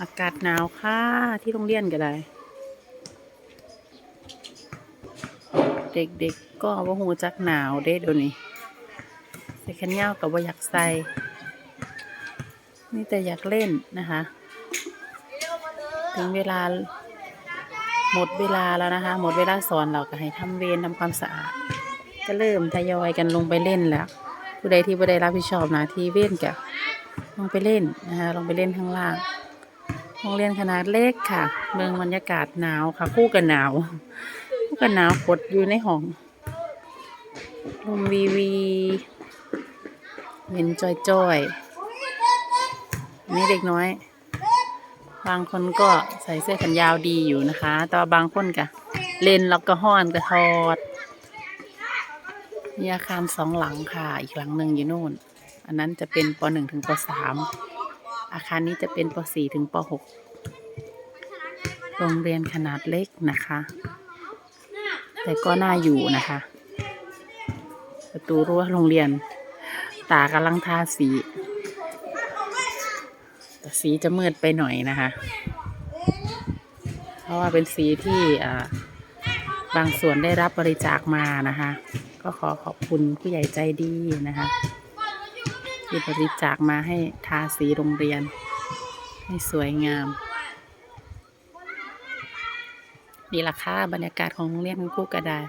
อากาศหนาวค่ะ ที่โรงเรียนก็ได้ เด็กๆก็ว่าหูจักหนาวเด้เดี๋ยวนี้ใส่แขนยาวกับว่าอยากใส่ นี่แต่อยากเล่นนะคะ ถึงเวลาหมดเวลาแล้วนะคะ หมดเวลาสอนเราก็ให้ทำเวรทำความสะอาด ก็เริ่มทยอยกันลงไปเล่นแล้ว ผู้ใดที่ไม่ได้รับผิดชอบนะที่เว้นก็ลงไปเล่นนะคะลงไปเล่นข้างล่าง โรงเรียนขนาดเล็กค่ะ เมืองบรรยากาศหนาวค่ะ คู่กันหนาว คู่กันหนาวกดอยู่ในห้องลมวีวีเย็นจอยๆนี่เด็กน้อย บางคนก็ใส่เสื้อแขนยาวดีอยู่นะคะ แต่ว่าบางคนก็เล่นแล้วก็ห้อนก็ทอดมีอาคารสองหลังค่ะ อีกหลังหนึ่งอยู่นู่น อันนั้นจะเป็นปหนึ่งถึงปสาม อาคารนี้จะเป็นปสี่ถึงปหกโรงเรียนขนาดเล็กนะคะ แต่ก็น่าอยู่นะคะ ประตูรั้วโรงเรียน ตากำลังทาสี แต่สีจะมืดไปหน่อยนะคะ เพราะว่าเป็นสีที่บางส่วนได้รับบริจาคมานะคะ ก็ขอขอบคุณผู้ใหญ่ใจดีนะคะ ที่บริจาคมาให้ทาสีโรงเรียน ให้สวยงาม นี่ราคาบรรยากาศของโรงเรียนคุณครูกระดาษ